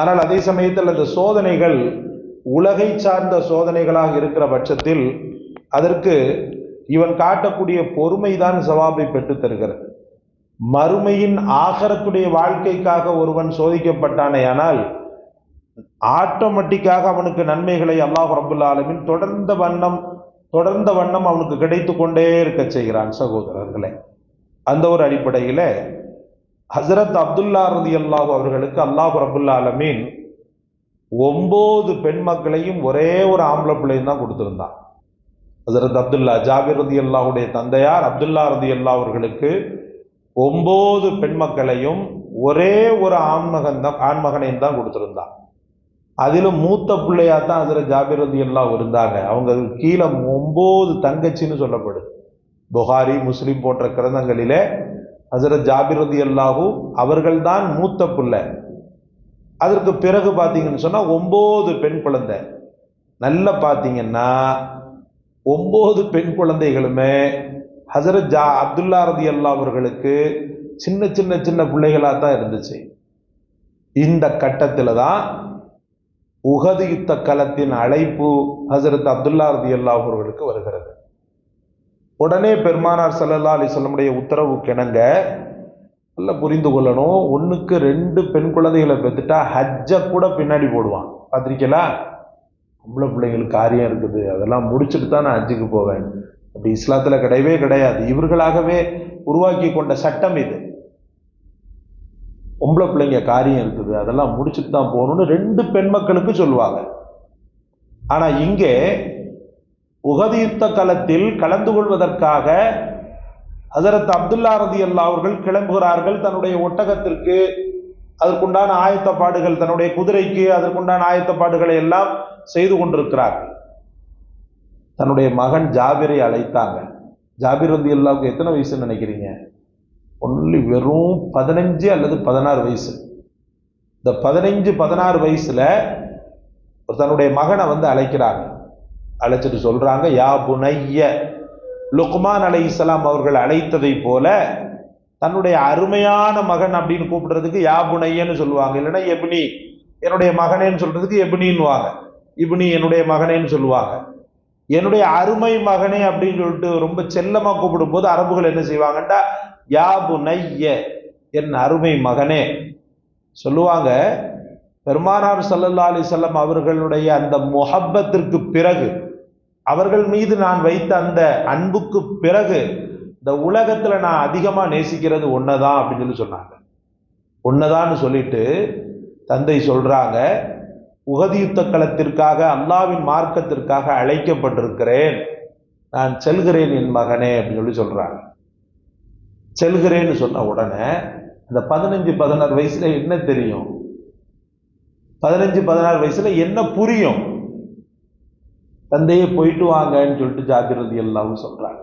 ஆனால் அதே சமயத்தில் அந்த சோதனைகள் உலகை சார்ந்த சோதனைகளாக இருக்கிற பட்சத்தில் அதற்கு இவன் காட்டக்கூடிய பொறுமைதான் சவாபை பெற்று தருகிறது. மறுமையின் ஆகரத்துடைய வாழ்க்கைக்காக ஒருவன் சோதிக்கப்பட்டானேயானால் ஆட்டோமேட்டிக்காக அவனுக்கு நன்மைகளை அல்லாஹ் ரபுல்லா ஆலமின் தொடர்ந்த வண்ணம் தொடர்ந்த வண்ணம் அவனுக்கு கிடைத்து கொண்டே இருக்க செய்கிறான் சகோதரர்களே. அந்த ஒரு அடிப்படையில் ஹசரத் அப்துல்லா ரதி அல்லாஹு அவர்களுக்கு அல்லாஹ் ரபுல்லா அலமீன் ஒன்பது பெண் மக்களையும் ஒரே ஒரு ஆம்பளை பிள்ளையும் தான் கொடுத்துருந்தான். ஹசரத் அப்துல்லா ஜாபிர் ரதி அல்லாஹுடைய தந்தையார் அப்துல்லா ரதி அல்லா அவர்களுக்கு ஒம்பது பெண் மக்களையும் ஒரே ஒரு ஆண்மகன் தான் ஆண்மகனையும் தான் கொடுத்துருந்தான். அதிலும் மூத்த பிள்ளையா தான் ஹசரத் ஜாபிர் ரதி எல்லாம் இருந்தாங்க. அவங்க கீழே ஒம்பது தங்கச்சின்னு சொல்லப்படுது. புகாரி முஸ்லீம் போன்ற கிரந்தங்களிலே ஹசரத் ஜாபிரதி அல்லாஹூ அவர்கள்தான் மூத்த பிள்ளை. அதற்கு பிறகு பார்த்தீங்கன்னு சொன்னால் ஒம்பது பெண் குழந்தை. நல்லா பார்த்தீங்கன்னா ஒம்பது பெண் குழந்தைகளுமே ஹசரத் ஜா அப்துல்லா ரதி அல்லா அவர்களுக்கு சின்ன சின்ன சின்ன பிள்ளைகளாக தான் இருந்துச்சு. இந்த கட்டத்தில் தான் உகது யுத்த களத்தின் அழைப்பு ஹசரத் அப்துல்லா ரதி அல்லா அவர்களுக்கு வருகிறது. உடனே பெருமானார் சல்லல்லா அலிசல்லமுடைய உத்தரவு கிணங்க நல்லா புரிந்து கொள்ளணும். ஒன்றுக்கு ரெண்டு பெண் குழந்தைகளை பெற்றுட்டா ஹஜ்ஜை கூட பின்னாடி போடுவான். பார்த்துருக்கீங்களா? பொம்பளை பிள்ளைங்களுக்கு காரியம் இருக்குது. அதெல்லாம் முடிச்சுட்டு தான் நான் ஹஜ்ஜுக்கு போவேன். அப்படி இஸ்லாத்தில் கிடையவே கிடையாது. இவர்களாகவே உருவாக்கி கொண்ட சட்டம் இது. பொம்பளை பிள்ளைங்க காரியம் இருக்குது. அதெல்லாம் முடிச்சுட்டு தான் போகணும்னு ரெண்டு பெண் மக்களுக்கு சொல்லுவாங்க. ஆனால் இங்கே உகது யுத்த களத்தில் கலந்து கொள்வதற்காக ஹசரத் அப்துல்லா ரதி அல்லா அவர்கள் கிளம்புகிறார்கள். தன்னுடைய ஒட்டகத்திற்கு அதற்குண்டான ஆயத்தப்பாடுகள் தன்னுடைய குதிரைக்கு அதற்குண்டான ஆயத்தப்பாடுகளை எல்லாம் செய்து கொண்டிருக்கிறார்கள் தன்னுடைய மகன் ஜாபிரை அழைத்தாங்க. ஜாபிர் ரதி அல்லாவுக்கு எத்தனை வயசுன்னு நினைக்கிறீங்க? ஒன்லி வெறும் பதினஞ்சு அல்லது பதினாறு வயசு. இந்த பதினஞ்சு பதினாறு வயசில் தன்னுடைய மகனை வந்து அழைக்கிறாங்க. அழைச்சிட்டு சொல்றாங்க யா புனைய. லுக்மான் அலை இஸ்லாம் அவர்கள் அழைத்ததை போல தன்னுடைய அருமையான மகன் அப்படின்னு கூப்பிடுறதுக்கு யா புனையன்னு சொல்லுவாங்க. இல்லைன்னா எப்னி என்னுடைய மகனேன்னு சொல்றதுக்கு எப்னின்னுவாங்க. இப்னி என்னுடைய மகனேன்னு சொல்லுவாங்க. என்னுடைய அருமை மகனே அப்படின்னு சொல்லிட்டு ரொம்ப செல்லமாக கூப்பிடும் போது அரபுகள் என்ன செய்வாங்கண்டா யா புனைய என் அருமை மகனே. சொல்லுவாங்க. பெருமானார் சல்லல்லா அலி அவர்களுடைய அந்த முஹப்பத்திற்கு பிறகு அவர்கள் மீது நான் வைத்த அந்த அன்புக்கு பிறகு இந்த உலகத்தில் நான் அதிகமாக நேசிக்கிறது ஒன்றுதான் அப்படின்னு சொல்லி சொன்னாங்க. ஒன்னதான்னு சொல்லிட்டு தந்தை சொல்கிறாங்க உகதி யுத்த களத்திற்காக அல்லாவின் மார்க்கத்திற்காக அழைக்கப்பட்டிருக்கிறேன். நான் செல்கிறேன் என் மகனே அப்படின்னு சொல்லி சொல்கிறாங்க செல்கிறேன்னு சொன்ன உடனே அந்த பதினஞ்சு பதினாறு வயசில் என்ன தெரியும்? பதினஞ்சு பதினாறு வயசில் என்ன புரியும்? தந்தையே போயிட்டு வாங்கன்னு சொல்லிட்டு ஜாக்கிரதை எல்லாவும் சொல்றாங்க.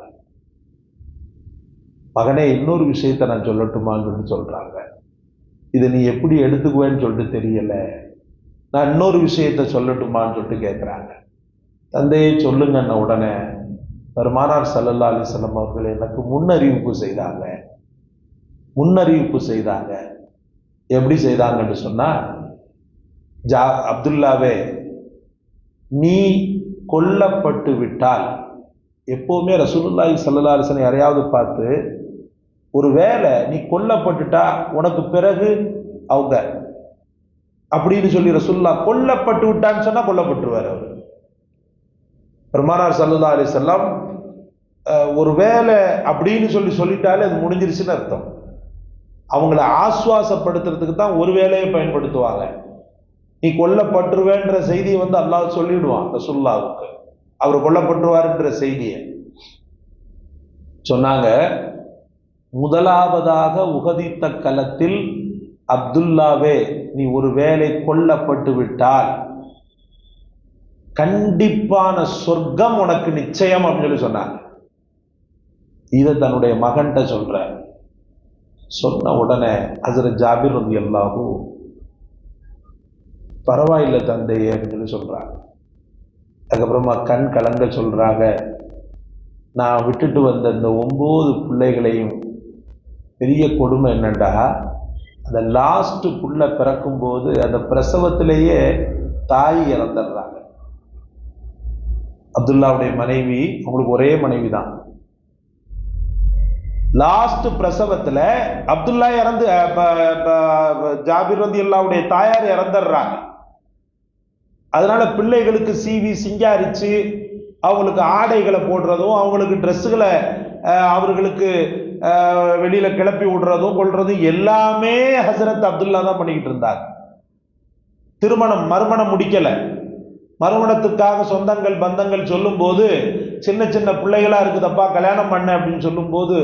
மகனே இன்னொரு விஷயத்தை நான் சொல்லட்டுமான்னு சொல்லிட்டு சொல்றாங்க. இதை நீ எப்படி எடுத்துக்குவேன்னு சொல்லிட்டு தெரியல. நான் இன்னொரு விஷயத்த சொல்லட்டுமான்னு சொல்லிட்டு கேட்குறாங்க தந்தையை சொல்லுங்கன்ன உடனே. பெருமானார் சல்லல்லா அலிசல்லம் அவர்கள் எனக்கு முன்னறிவிப்பு செய்தாங்க. முன்னறிவிப்பு செய்தாங்க. எப்படி செய்தாங்கன்னு சொன்னா ஜா அப்துல்லாவே நீ கொல்லப்பட்டு விட்டால் எப்போவுமே ரசூலுல்லாஹி சல்லா அலிசனை யாரையாவது பார்த்து ஒரு வேலை நீ கொல்லப்பட்டுட்டா உனக்கு பிறகு அவங்க அப்படின்னு சொல்லி ரசூல்லா கொல்லப்பட்டு விட்டான்னு சொன்னால் கொல்லப்பட்டுருவார் அவர். பெருமானார் சல்லா அலி செல்லாம் ஒரு வேலை அப்படின்னு சொல்லி சொல்லிட்டாலே அது முடிஞ்சிருச்சுன்னு அர்த்தம். அவங்கள ஆஸ்வாசப்படுத்துறதுக்கு தான் ஒரு வேலையை பயன்படுத்துவாங்க. நீ கொல்லப்பட்டுருவேன்ற செய்தியை வந்து அல்லாஹ் சொல்லிடுவான் ரசுல்லாவுக்கு அவர் கொல்லப்பட்டுருவாருன்ற செய்தியை. சொன்னாங்க முதலாவதாக உகதித்த களத்தில் அப்துல்லாவே நீ ஒரு வேலை கொல்லப்பட்டு விட்டால் கண்டிப்பான சொர்க்கம் உனக்கு நிச்சயம் அப்படின்னு சொல்லி சொன்னாங்க. இதை தன்னுடைய மகன்கிட்ட சொல்ற சொன்ன உடனே அசர ஜாபிர் ரதி பரவாயில்லை தந்தையே அப்படின்னு சொல்லி அதுக்கப்புறமா கண் கலங்க சொல்கிறாங்க நான் விட்டுட்டு வந்த இந்த ஒம்பது பிள்ளைகளையும் பெரிய கொடுமை என்னென்னா அந்த லாஸ்ட்டு புள்ள பிறக்கும்போது அந்த பிரசவத்திலேயே தாய் இறந்துடுறாங்க. அப்துல்லாவுடைய மனைவி அவங்களுக்கு ஒரே மனைவி தான். லாஸ்ட் பிரசவத்தில் அப்துல்லா இறந்து ஜாபிர் வந்து அல்லாவுடைய தாயார் இறந்துடுறாங்க. அதனால பிள்ளைகளுக்கு சீவி சிங்காரிச்சு அவங்களுக்கு ஆடைகளை போடுறதும் அவங்களுக்கு ட்ரெஸ்ஸுகளை அவர்களுக்கு வெளியில் கிளப்பி விடுறதும் கொள்றதும் எல்லாமே ஹசரத் அப்துல்லா தான் பண்ணிக்கிட்டு இருந்தார் திருமணம் மறுமணம் முடிக்கலை. மறுமணத்துக்காக சொந்தங்கள் பந்தங்கள் சொல்லும்போது சின்ன சின்ன பிள்ளைகளாக இருக்குதப்பா கல்யாணம் பண்ண அப்படின்னு சொல்லும்போது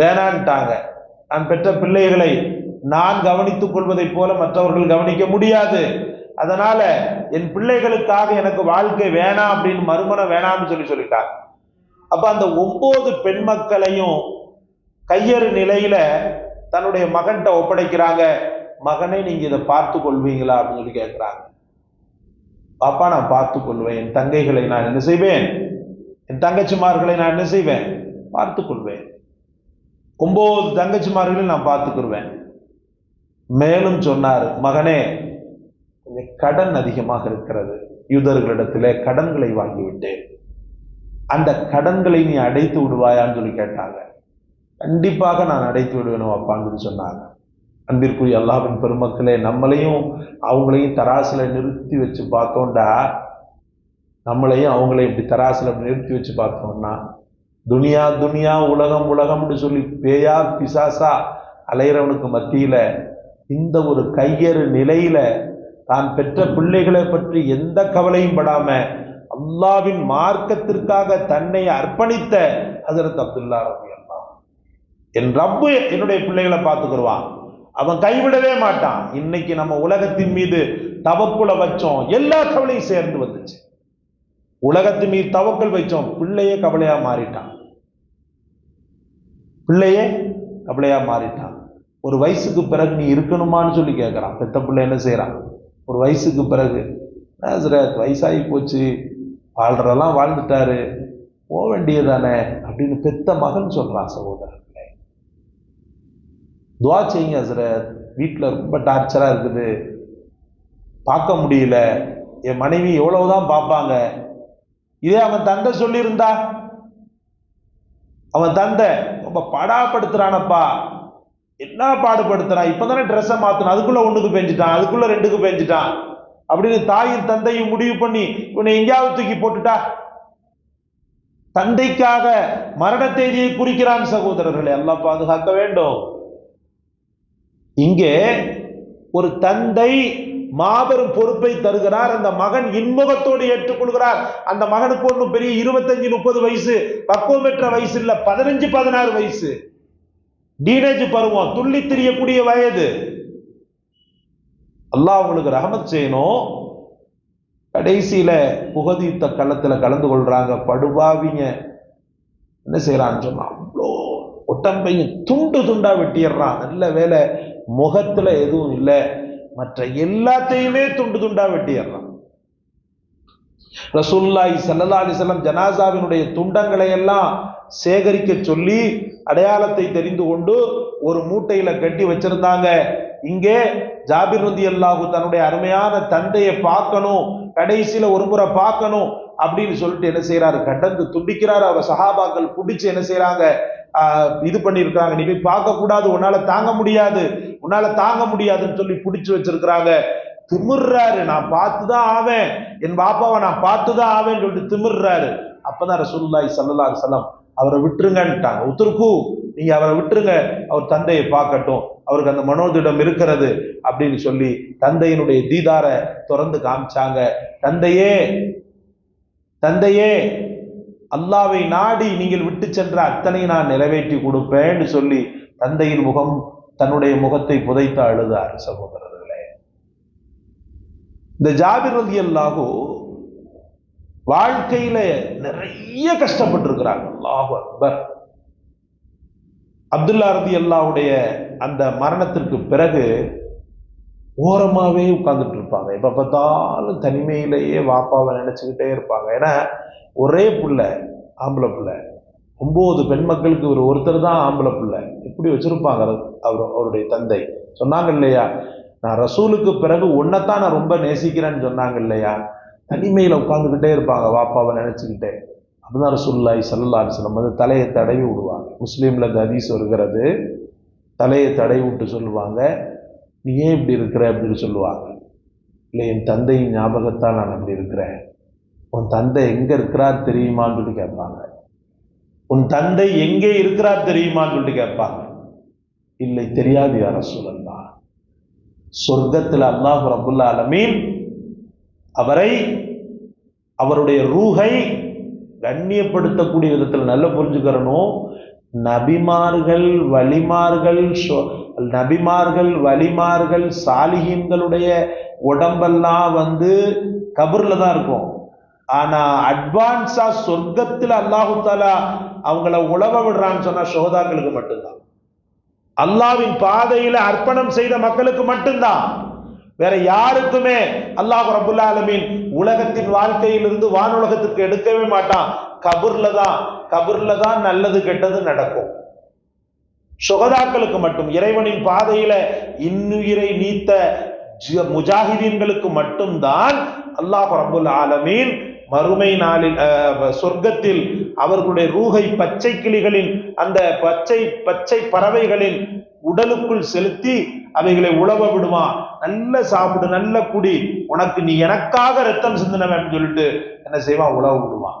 வேணான்ட்டாங்க. நான் பெற்ற பிள்ளைகளை நான் கவனித்துக் கொள்வதைப் போல மற்றவர்கள் கவனிக்க முடியாது. அதனால என் பிள்ளைகளுக்காக எனக்கு வாழ்க்கை வேணாம் அப்படின்னு மறுமணம் வேணாம்னு சொல்லி சொல்லிட்டாங்க. அப்ப அந்த ஒன்பது பெண் மக்களையும் கையறு நிலையில தன்னுடைய மகன்கிட்ட ஒப்படைக்கிறாங்க. மகனே நீங்க இதை பார்த்து கொள்வீங்களா அப்படின்னு சொல்லி கேட்கிறாங்க பாப்பா நான் பார்த்து கொள்வேன். என் தங்கைகளை நான் என்ன செய்வேன்? என் தங்கச்சிமார்களை நான் என்ன செய்வேன்? பார்த்து கொள்வேன். ஒன்பது தங்கச்சிமார்களையும் நான் பார்த்துக்கிடுவேன் மேலும் சொன்னார் மகனே கொஞ்சம் கடன் அதிகமாக இருக்கிறது. யூதர்களிடத்திலே கடன்களை வாங்கிவிட்டேன். அந்த கடன்களை நீ அடைத்து விடுவாயான்னு சொல்லி கேட்டாங்க. கண்டிப்பாக நான் அடைத்து விடுவேணும் அப்பான்னு சொன்னாங்க. அன்பிற்குரிய அல்லாவின் பெருமக்களே நம்மளையும் அவங்களையும் தராசில் நிறுத்தி வச்சு பார்த்தோண்டா நம்மளையும் அவங்களையும் இப்படி தராசில் நிறுத்தி வச்சு பார்த்தோம்னா துனியா துனியா உலகம் உலகம்னு சொல்லி பேயா பிசாசா அலையிறவனுக்கு மத்தியில் இந்த ஒரு கையறு நிலையில தான் பெற்ற பிள்ளைகளை பற்றி எந்த கவலையும் படாம அல்லாவின் மார்க்கத்திற்காக தன்னை அர்ப்பணித்த ஹசரத் அப்துல்லா ரபி அல்லா என் ரப்பு என்னுடைய பிள்ளைகளை பார்த்துக்கிடுவான் அவன் கைவிடவே மாட்டான். இன்னைக்கு நம்ம உலகத்தின் மீது தவக்குல வச்சோம். எல்லா கவலையும் சேர்ந்து வந்துச்சு. உலகத்தின் மீது தவக்கல் வச்சோம். பிள்ளையே கவலையா மாறிட்டான். பிள்ளையே கவலையா மாறிட்டான். ஒரு வயசுக்கு பிறகு நீ இருக்கணுமான்னு சொல்லி கேட்கறான் பெத்த பிள்ளை என்ன செய்யறான்? ஒரு வயசுக்கு பிறகு நாசரத் வயசாகி போச்சு. வாழ்றதெல்லாம் வாழ்ந்துட்டாரு. போக வேண்டியதானே அப்படின்னு பெத்த மகன் சொல்கிறான் சகோதரர்களே. துவா செய்யுங்க ஹசரத். வீட்டில் ரொம்ப டார்ச்சராக இருக்குது. பார்க்க முடியல. என் மனைவி எவ்வளவுதான் பார்ப்பாங்க. இதே அவன் தந்தை சொல்லியிருந்தா? அவன் தந்தை ரொம்ப படாப்படுத்துறானப்பா. என்ன பாடுபடுத்துறான். இப்பதானே ட்ரெஸ்ஸை மாத்தணும் அதுக்குள்ள ஒண்ணுக்கு பெஞ்சிட்டான். அதுக்குள்ள ரெண்டுக்கு பெஞ்சிட்டான். அப்படின்னு தாயும் தந்தையும் முடிவு பண்ணி உன்னை எங்கேயாவது தூக்கி போட்டுட்டா? தந்தைக்காக மரண தேதியை குறிக்கிறான் சகோதரர்களை. எல்லாம் பாதுகாக்க வேண்டும். இங்கே ஒரு தந்தை மாபெரும் பொறுப்பை தருகிறார். அந்த மகன் இன்முகத்தோடு ஏற்றுக்கொள்கிறார். அந்த மகனுக்கு ஒன்றும் பெரிய இருபத்தஞ்சு முப்பது வயசு பக்குவம் பெற்ற வயசு இல்லை பதினஞ்சு பதினாறு வயசு. டீனேஜ் பருவம் துள்ளி திரியக்கூடிய வயது. அல்லாஹ் அவங்களுக்கு ரஹமத் செய்யணும். கடைசியில புகதித்த களத்துல கலந்து கொள்றாங்க. படுபாவிங்க. என்ன செய்யறான்னு சொன்னா அவ்வளோ ஒட்டம்பையும் துண்டு துண்டா வெட்டிடுறான். நல்ல வேலை முகத்துல எதுவும் இல்லை. மற்ற எல்லாத்தையுமே துண்டு துண்டா வெட்டிடுறான். ரசூல்லாய் சல்லா அலிசல்லாம் ஜனாசாவினுடைய துண்டங்களை எல்லாம் சேகரிக்க சொல்லி அடையாளத்தை தெரிந்து கொண்டு ஒரு மூட்டையில கட்டி வச்சிருந்தாங்க. இங்கே ஜாபிர் ரதி அல்லாஹு தன்னுடைய அருமையான தந்தையை பார்க்கணும் கடைசியில ஒரு முறை பார்க்கணும் அப்படின்னு சொல்லிட்டு என்ன செய்யறாரு கடந்து துண்டிக்கிறாரு. அவர் சஹாபாக்கள் பிடிச்சு என்ன செய்யறாங்க இது பண்ணியிருக்காங்க நீ போய் பார்க்க கூடாது உன்னால தாங்க முடியாது. உன்னால தாங்க முடியாதுன்னு சொல்லி பிடிச்சு வச்சிருக்கிறாங்க. திமிர்றாரு. நான் பார்த்துதான் ஆவேன். என் பாப்பாவை நான் பார்த்துதான் ஆவேன்னு சொல்லிட்டு திமிர்றாரு. அப்பதான் ரசூல்லாய் ஸல்லல்லாஹு சலம் அவரை விட்டுருங்கன்ட்டாங்க. உத்தருக்கு நீங்க அவரை விட்டுருங்க. அவர் தந்தையை பார்க்கட்டும். அவருக்கு அந்த மனோதிடம் இருக்கிறது அப்படின்னு சொல்லி தந்தையினுடைய தீதார திறந்து காமிச்சாங்க. தந்தையே தந்தையே அல்லாவை நாடி நீங்கள் விட்டு சென்ற அத்தனை நான் நிறைவேற்றி கொடுப்பேன்னு சொல்லி தந்தையின் முகம் தன்னுடைய முகத்தை புதைத்து அழுதார் சகோதரர்களே. இந்த ஜாபிர் ரதி அல்லாஹு வாழ்க்கையில நிறைய கஷ்டப்பட்டிருக்கிறாங்க. அல்லாஹ் அக்பர். அப்துல்லா ரதி அல்லாவுடைய அந்த மரணத்திற்கு பிறகு ஓரமாகவே உட்கார்ந்துட்டு இருப்பாங்க எப்போ பார்த்தாலும் தனிமையிலேயே வாப்பாவை நினச்சிக்கிட்டே இருப்பாங்க. ஏன்னா ஒரே பிள்ளை ஆம்பளை பிள்ளை. ஒம்பது பெண் மக்களுக்கு ஒரு ஒருத்தர் தான் ஆம்பளை பிள்ளை. எப்படி வச்சுருப்பாங்க அவர் அவருடைய தந்தை? சொன்னாங்க இல்லையா? நான் ரசூலுக்கு பிறகு உன்னைத்தான் நான் ரொம்ப நேசிக்கிறேன்னு சொன்னாங்க இல்லையா? தனிமையில் உட்காந்துக்கிட்டே இருப்பாங்க வாப்பாவை நினச்சிக்கிட்டே. அப்படிதான் ரசூல்லாய் சல்லா சொல்லும் வந்து தலையை தடவி விடுவாங்க. முஸ்லீமில் இந்த ஹதீஸ் வருகிறது தலையை தடவி விட்டு சொல்லுவாங்க நீ ஏன் இப்படி இருக்கிற? அப்படின்னு சொல்லுவாங்க. இல்லை என் தந்தையின் ஞாபகத்தால் நான் அப்படி இருக்கிறேன். உன் தந்தை எங்கே இருக்கிறார் தெரியுமான்னு சொல்லி கேட்பாங்க. உன் தந்தை எங்கே இருக்கிறார் தெரியுமான்னு சொல்லிட்டு கேட்பாங்க. இல்லை தெரியாது யார சொல்லலாம் சொர்க்கத்தில் அல்லாஹ் ரபுல்லா அலமீன் அவரை அவருடைய ரூகை கண்ணியப்படுத்தக்கூடிய விதத்தில் நல்ல புரிஞ்சுக்கிறனும் நபிமார்கள் வலிமார்கள் நபிமார்கள் வலிமார்கள் சாலிஹீன்களுடைய உடம்பெல்லாம் வந்து கபூரில் தான் இருக்கும். ஆனால் அட்வான்ஸாக சொர்க்கத்தில் அல்லாஹு தாலா அவங்கள உழவ விடுறான்னு சொன்னால் சோதாக்களுக்கு மட்டும்தான். அல்லாவின் பாதையில் அர்ப்பணம் செய்த மக்களுக்கு மட்டும்தான். வேற யாருக்குமே அல்லாஹ் ரபுல் ஆலமீன் உலகத்தின் வாழ்க்கையிலிருந்து வானுலகத்துக்கு எடுக்கவே மாட்டான். கபூர்ல தான் கபூர்ல தான் நல்லது கெட்டது நடக்கும். சுகதாக்களுக்கு மட்டும் இறைவனின் பாதையில இன்னுயிரை நீத்த முஜாஹிதீன்களுக்கு மட்டும்தான் அல்லாஹ் ரபுல் ஆலமீன் மறுமை நாளில் அஹ், சொர்க்கத்தில் அவர்களுடைய ரூகை பச்சை கிளிகளின் அந்த பச்சை பச்சை பறவைகளின் உடலுக்குள் செலுத்தி அவைகளை உழவ விடுவான் நல்ல சாப்பிடு நல்ல குடி. உனக்கு நீ எனக்காக ரத்தம் சிந்தினவன் சொல்லிட்டு என்ன செய்வான்? உழவ விடுவான்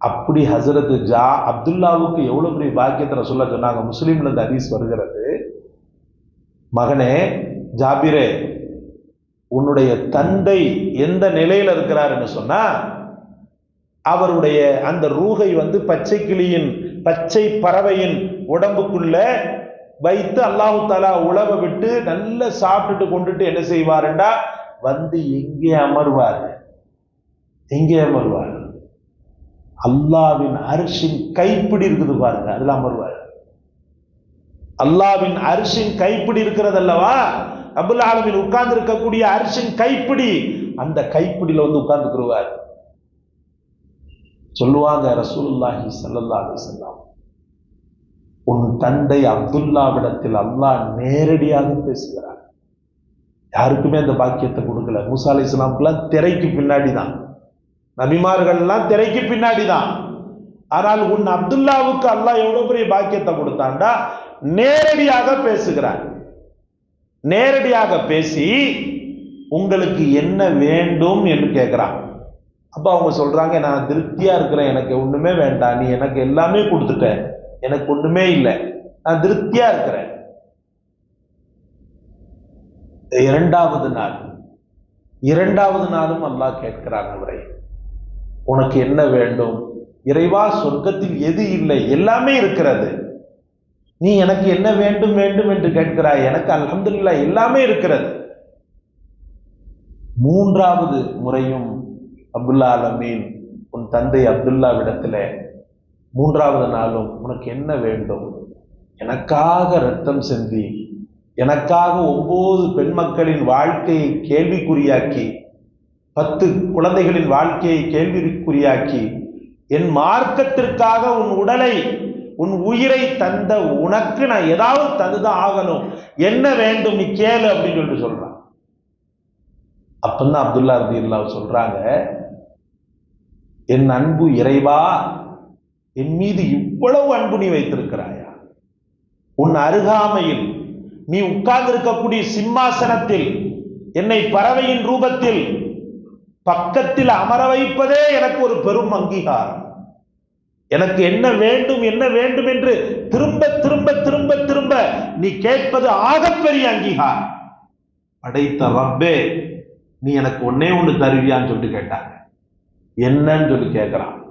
அப்படி ஹசரத் ஜா அப்துல்லாவுக்கு எவ்வளவு பெரிய பாக்கியத்தை சொல்ல சொன்னாங்க. முஸ்லீம்ல இருந்து ஹதீஸ் வருகிறது. மகனே ஜாபிரே உன்னுடைய தந்தை எந்த நிலையில இருக்கிறாருன்னு சொன்னா அவருடைய அந்த ரூகை வந்து பச்சை கிளியின் பச்சை பறவையின் உடம்புக்குள்ள வைத்து அல்லாஹு தாலா உழவ விட்டு நல்லா சாப்பிட்டுட்டு கொண்டுட்டு என்ன செய்வாருண்டா? வந்து எங்கே அமர்வார்? எங்கே அமர்வார்? அல்லாவின் அரிசின் கைப்பிடி இருக்குது பாருங்க அதுல அமர்வார். அல்லாவின் அரிசின் கைப்பிடி இருக்கிறது அல்லவா அபுல் ஆலமில் உட்கார்ந்து இருக்கக்கூடிய அரிசின் கைப்பிடி அந்த கைப்பிடியில் வந்து உட்கார்ந்துக்குருவார். சொல்லுவாங்க ரசூலுல்லாஹி ஸல்லல்லாஹு அலைஹி வஸல்லம் உன் தந்தை அப்துல்லாவிடத்தில் அல்லாஹ் நேரடியாக பேசுகிறார். யாருக்குமே அந்த பாக்கியத்தை கொடுக்கல. மூசா அலை இஸ்லாம்க்குலாம் திரைக்கு பின்னாடி தான் நபிமார்கள்லாம் திரைக்கு பின்னாடி தான் ஆனால் உன் அப்துல்லாவுக்கு அல்லாஹ் எவ்வளவு பெரிய பாக்கியத்தை கொடுத்தாண்டா நேரடியாக பேசுகிறார். நேரடியாக பேசி உங்களுக்கு என்ன வேண்டும் என்று கேட்குறான். அப்போ அவங்க சொல்கிறாங்க நான் திருப்தியாக இருக்கிறேன் எனக்கு ஒன்றுமே வேண்டாம் நீ எனக்கு எல்லாமே கொடுத்துட்டேன் எனக்கு ஒண்ணுமே இல்லை. நான் திருப்தியா இருக்கிறேன். இரண்டாவது நாள். இரண்டாவது நாளும் அல்லாஹ் கேட்கிறான் அவரை உனக்கு என்ன வேண்டும்? இறைவா சொர்க்கத்தில் எது இல்லை? எல்லாமே இருக்கிறது. நீ எனக்கு என்ன வேண்டும் வேண்டும் என்று கேட்கிறாய்? எனக்கு அலமதுல்லா எல்லாமே இருக்கிறது. மூன்றாவது முறையும் அப்துல்லா அலமீன் உன் தந்தை அப்துல்லாவிடத்துல மூன்றாவது நாளும் உனக்கு என்ன வேண்டும்? எனக்காக ரத்தம் செந்தி எனக்காக ஒவ்வொரு பெண் மக்களின் வாழ்க்கையை கேள்விக்குறியாக்கி பத்து குழந்தைகளின் வாழ்க்கையை கேள்விக்குறியாக்கி என் மார்க்கத்திற்காக உன் உடலை உன் உயிரை தந்த உனக்கு நான் ஏதாவது தந்துதான் ஆகணும். என்ன வேண்டும்? நீ கேளு அப்படின்னு சொல்லிட்டு சொல்றான். அப்பந்தான் அப்துல்லா ரதி சொல்றாங்க என் அன்பு இறைவா என் மீது இவ்வளவு அன்பு நீ வைத்திருக்கிறாயா? உன் அருகாமையில் நீ உட்கார்ந்திருக்கக்கூடிய சிம்மாசனத்தில் என்னை பறவையின் ரூபத்தில் பக்கத்தில் அமர வைப்பதே எனக்கு ஒரு பெரும் அங்கீகாரம். எனக்கு என்ன வேண்டும் என்ன வேண்டும் என்று திரும்ப திரும்ப திரும்ப திரும்ப நீ கேட்பது ஆகப்பெரிய அங்கீகாரம். படைத்த ரப்பே நீ எனக்கு ஒன்னே ஒன்று தருவியான்னு சொல்லிட்டு கேட்டாங்க. என்னன்னு சொல்லி கேட்கிறான்.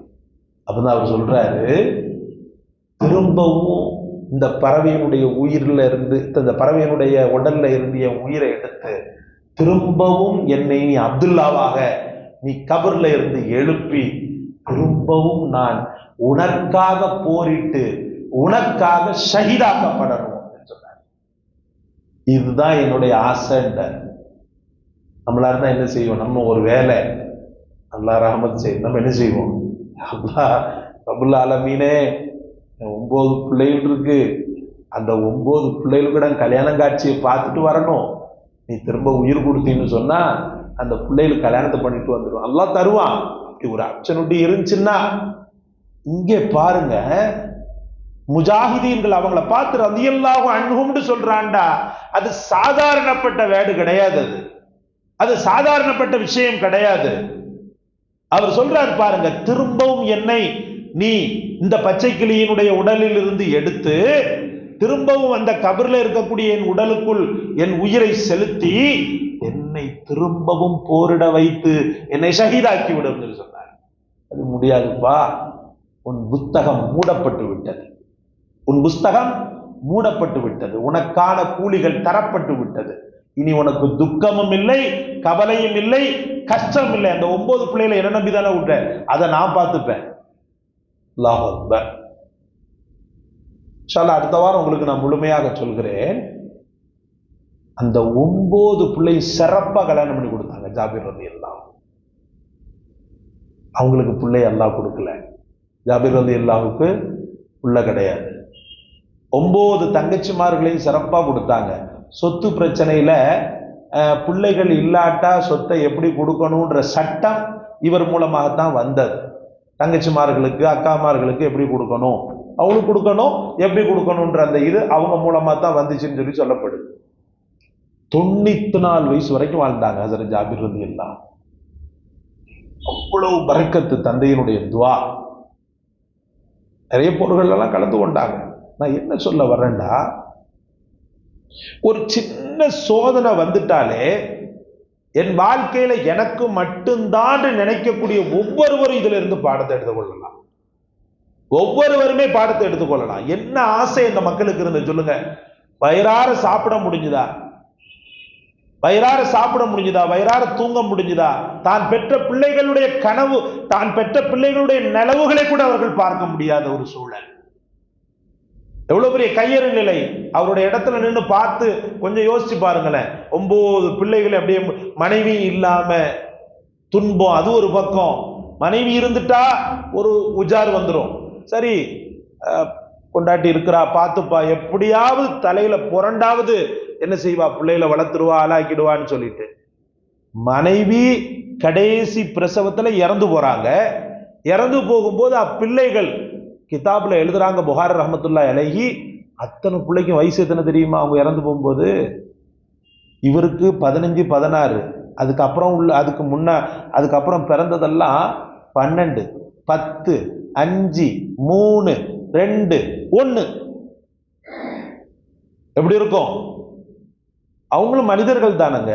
அப்பதான் அவர் சொல்கிறாரு திரும்பவும் இந்த பறவையினுடைய உயிரில் இருந்து இந்த பறவையினுடைய உடல்ல இருந்து என் உயிரை எடுத்து திரும்பவும் என்னை நீ அப்துல்லாவாக நீ கபரில் இருந்து எழுப்பி திரும்பவும் நான் உனக்காக போரிட்டு உனக்காக ஷஹீதாக்கப்படணும் அப்படின்னு சொன்னார். இதுதான் என்னுடைய ஆசைன்றார். நம்மளா இருந்தா என்ன செய்வோம்? நம்ம ஒரு வேலை அல்லா ரஹமத் செய்யும். நம்ம என்ன செய்வோம்? அல்லா ரபுல் ஆலமீனே ஒம்பது பிள்ளைகள் இருக்கு. அந்த ஒம்பது பிள்ளைகள் கூட கல்யாணம் காட்சியை பார்த்துட்டு வரணும். நீ திரும்ப உயிர் கொடுத்தீன்னு சொன்னா அந்த பிள்ளைகளுக்கு கல்யாணத்தை பண்ணிட்டு வந்துடும் எல்லாம் தருவான். அப்படி ஒரு அச்சனுட்டி இருந்துச்சுன்னா இங்கே பாருங்க முஜாஹிதீன்கள் அவங்கள பார்த்து ரதியல்லாகும் அன்ஹும்னு சொல்றான்டா. அது சாதாரணப்பட்ட வேடு கிடையாது அது. அது சாதாரணப்பட்ட விஷயம் கிடையாது. அவர் சொல்றார் பாருங்க திரும்பவும் என்னை நீ இந்த பச்சை கிளியினுடைய உடலில் இருந்து எடுத்து திரும்பவும் அந்த கபர்ல இருக்கக்கூடிய என் உடலுக்குள் என் உயிரை செலுத்தி என்னை திரும்பவும் போரிட வைத்து என்னை ஷஹீதாக்கி விடும் என்று சொன்னார். அது முடியாதுப்பா. உன் புத்தகம் மூடப்பட்டு விட்டது. உன் புஸ்தகம் மூடப்பட்டு விட்டது. உனக்கான கூலிகள் தரப்பட்டு விட்டது. இனி உனக்கு துக்கமும் இல்லை கவலையும் இல்லை. கஷ்டம் இல்லை அந்த ஒன்பது பிள்ளைகளை என்ன நம்பி தானே விட்ட அதை நான் பார்த்துப்பேன். அல்லாஹ் அக்பர். அடுத்த வாரம் உங்களுக்கு நான் முழுமையாக சொல்கிறேன். அந்த ஒன்பது பிள்ளை சிறப்பாக கல்யாணம் பண்ணி கொடுத்தாங்க ஜாபீர் ரதி எல்லாம் அவங்களுக்கு பிள்ளை எல்லாம் கொடுக்கல. ஜாபீர் ரதி எல்லாவுக்கு உள்ள கிடையாது. ஒன்பது தங்கச்சிமார்களையும் சிறப்பாக கொடுத்தாங்க. சொத்து பிரச்சனையில் பிள்ளைகள் இல்லாட்டா சொத்தை எப்படி கொடுக்கணுன்ற சட்டம் இவர் மூலமாகத்தான் வந்தது. தங்கச்சிமார்களுக்கு அக்காமார்களுக்கு எப்படி கொடுக்கணும்? அவங்களுக்கு கொடுக்கணும் எப்படி கொடுக்கணுன்ற அந்த இது அவங்க மூலமாக தான் வந்துச்சுன்னு சொல்லி சொல்லப்படுது. தொண்ணூத்தி நாலு வயசு வரைக்கும் வாழ்ந்தாங்க ஹசரத் ஜாபிர் ரதி எல்லாம் அவ்வளவு பறக்கத்து தந்தையினுடைய துவா. நிறைய பொருள்கள் எல்லாம் கலந்து கொண்டாங்க. நான் என்ன சொல்ல வரேன்டா ஒரு சின்ன சோதனை வந்துட்டாலே என் வாழ்க்கையில எனக்கு மட்டும்தான் நினைக்கக்கூடிய ஒவ்வொருவரும் இதுல இருந்து பாடத்தை எடுத்துக்கொள்ளலாம் ஒவ்வொருவருமே பாடத்தை எடுத்துக்கொள்ளலாம் என்ன ஆசை இந்த மக்களுக்கு இருந்து சொல்லுங்க. வயிறார சாப்பிட முடிஞ்சுதா? வயிறார சாப்பிட முடிஞ்சுதா? வயிறார தூங்க முடிஞ்சுதா? தான் பெற்ற பிள்ளைகளுடைய கனவு தான் பெற்ற பிள்ளைகளுடைய நிலவுகளை கூட அவர்கள் பார்க்க முடியாத ஒரு சூழல். எவ்வளவு பெரிய கையறு நிலை? அவருடைய இடத்துல நின்று பார்த்து கொஞ்சம் யோசிச்சு பாருங்களேன். ஒன்பது பிள்ளைகள் அப்படியே மனைவி இல்லாம துன்பம் அது ஒரு பக்கம். மனைவி இருந்துட்டா ஒரு உஜார் வந்துடும் சரி கொண்டாட்டி இருக்கிறா பார்த்துப்பா. எப்படியாவது தலையில புரண்டாவது என்ன செய்வா? பிள்ளைகளை வளர்த்துருவா ஆளாக்கிடுவான்னு சொல்லிட்டு. மனைவி கடைசி பிரசவத்தில் இறந்து போறாங்க. இறந்து போகும்போது அப்பிள்ளைகள் கிதாபில் எழுதுகிறாங்க புகார் ரஹமத்துல்லா இலகி அத்தனை பிள்ளைக்கும் வயசு எத்தனை தெரியுமா? அவங்க இறந்து போகும்போது இவருக்கு பதினஞ்சு பதினாறு. அதுக்கப்புறம் உள்ள அதுக்கு முன்ன அதுக்கப்புறம் பிறந்ததெல்லாம் பன்னெண்டு பத்து அஞ்சு மூணு ரெண்டு ஒன்று எப்படி இருக்கும்? அவங்களும் மனிதர்கள் தானங்க.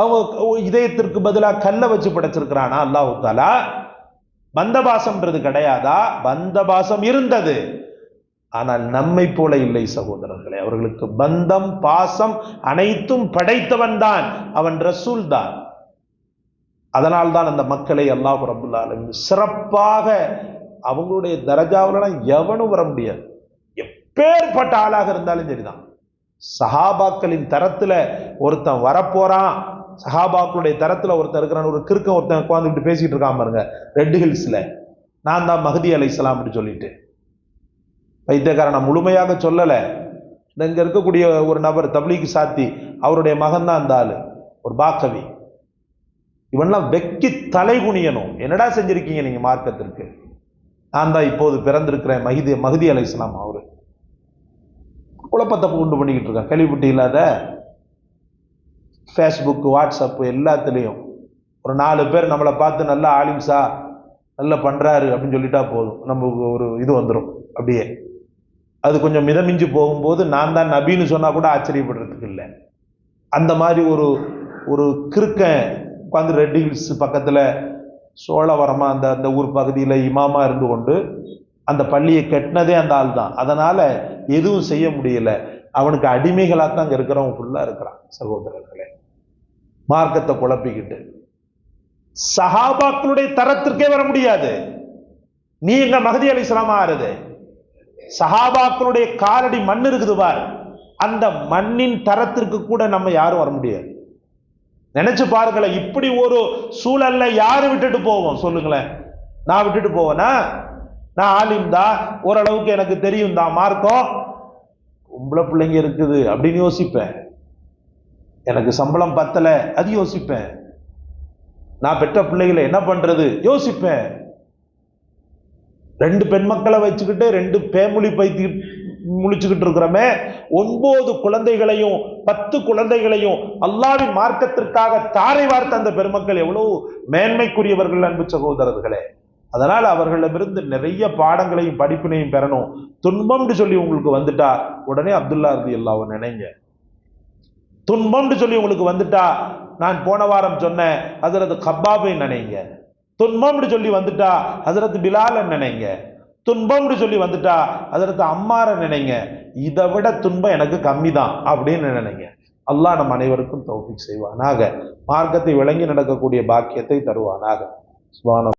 அவங்க இதயத்திற்கு பதிலாக கல்லை வச்சு படைச்சிருக்கிறானா? அல்லாஹு தாலா பந்தபாசம்ன்றது கிடையாதா? பந்தபாசம் இருந்தது. ஆனால் நம்மை போல இல்லை சகோதரர்களே அவர்களுக்கு பந்தம் பாசம் அனைத்தும் படைத்தவன் தான் அவன் ரசூல் தான் அதனால் தான் அந்த மக்களை அல்லாஹ் ரபுல்லாலும் சிறப்பாக அவங்களுடைய தரஜாவிலாம் எவனும் வர முடியாது. எப்பேற்பட்ட ஆளாக இருந்தாலும் சரிதான். சஹாபாக்களின் தரத்தில் ஒருத்தன் வரப்போறான் சஹாபாக்களுடைய தரத்தில் ஒருத்தன் இருக்கிறான் ஒரு கிறுக்க ஒருத்தன் உட்காந்துக்கிட்டு பேசிக்கிட்டு இருக்கான் பாருங்க ரெட் ஹில்ஸில் நான் தான் மஹதி அலை அப்படி சொல்லிட்டு. வைத்தியக்காரன் நான் முழுமையாக சொல்லலை. இங்கே இருக்கக்கூடிய ஒரு நபர் தப்லீக் சாத்தி அவருடைய மகன் தான் அந்த ஆள். ஒரு பாக்கவி இவன்லாம் வெக்கி தலை குனியணும். என்னடா செஞ்சுருக்கீங்க நீங்கள் மார்க்கத்திற்கு? நான் தான் இப்போது பிறந்திருக்கிறேன் மஹிதி மஹதி அலை இஸ்லாம் அவர். குழப்பத்தை உண்டு பண்ணிக்கிட்டு இருக்கான் கேள்விப்பட்டு இல்லாத ஃபேஸ்புக் வாட்ஸ்அப்பு எல்லாத்துலேயும். ஒரு நாலு பேர் நம்மளை பார்த்து நல்லா ஆலிம்ஸா நல்லா பண்ணுறாரு அப்படின்னு சொல்லிட்டா போதும். நமக்கு ஒரு இது வந்துடும் அப்படியே. அது கொஞ்சம் மிதமிஞ்சு போகும்போது நான் தான் நபின்னு சொன்னால் கூட ஆச்சரியப்படுறதுக்கு இல்லை. அந்த மாதிரி ஒரு ஒரு கிறுக்கன் உட்காந்து ரெட் ஹில்ஸ் பக்கத்தில் சோழவரமாக அந்த அந்த ஊர் பகுதியில் இமாமா இருந்து கொண்டு அந்த பள்ளியை கட்டினதே அந்த ஆள் தான். அதனால் எதுவும் செய்ய முடியல. அவனுக்கு அடிமைகளாக தான் அங்கே இருக்கிறவன் ஃபுல்லாக இருக்கிறான் சகோதரர்களே. மார்க்கத்தை குழப்பிக்கிட்டு. சஹாபாக்களுடைய தரத்திற்கே வர முடியாது. நீ எங்க மகதி அலி இஸ்லாமா ஆறுது? சஹாபாக்களுடைய காலடி மண் இருக்குது பார். அந்த மண்ணின் தரத்திற்கு கூட நம்ம யாரும் வர முடியாது. நினைச்சு பாருங்களேன் இப்படி ஒரு சூழல்ல யாரு விட்டுட்டு போவோம்? சொல்லுங்களேன். நான் விட்டுட்டு போவேனா? நான் ஆலிம் தான் ஓரளவுக்கு எனக்கு தெரியும் தான் மார்க்கம் உங்களை பிள்ளைங்க இருக்குது அப்படின்னு யோசிப்பேன். எனக்கு சம்பளம் பத்தல அது யோசிப்பேன். நான் பெற்ற பிள்ளைகளை என்ன பண்றது? யோசிப்பேன். ரெண்டு பெண் மக்களை வச்சுக்கிட்டு ரெண்டு பேமொழி பைத்தி முழிச்சுக்கிட்டு இருக்கிறோமே ஒன்பது குழந்தைகளையும் பத்து குழந்தைகளையும் அல்லாவின் மார்க்கத்திற்காக தாரை வார்த்த அந்த பெருமக்கள் எவ்வளவு மேன்மைக்குரியவர்கள் அன்பு சகோதரர்களே. அதனால் அவர்களிடமிருந்து நிறைய பாடங்களையும் படிப்பினையும் பெறணும். துன்பம்னு சொல்லி உங்களுக்கு வந்துட்டா உடனே அப்துல்லா ரதி எல்லாவும் நினைங்க. துன்பம்னு சொல்லி உங்களுக்கு வந்துட்டா நான் போன வாரம் சொன்னேன் ஹசரத் கப்பாபை நினைங்க. துன்பம்னு சொல்லி வந்துட்டா ஹசரத் பிலால நினைங்க. துன்பம்னு சொல்லி வந்துட்டா ஹசரத் அம்மாரை நினைங்க. இதை விட துன்பம் எனக்கு கம்மி தான் அப்படின்னு நினைங்க. அல்லாஹ் நம் அனைவருக்கும் தௌஃபிக் செய்வானாக. மார்க்கத்தை விளங்கி நடக்கக்கூடிய பாக்கியத்தை தருவானாக. சுபான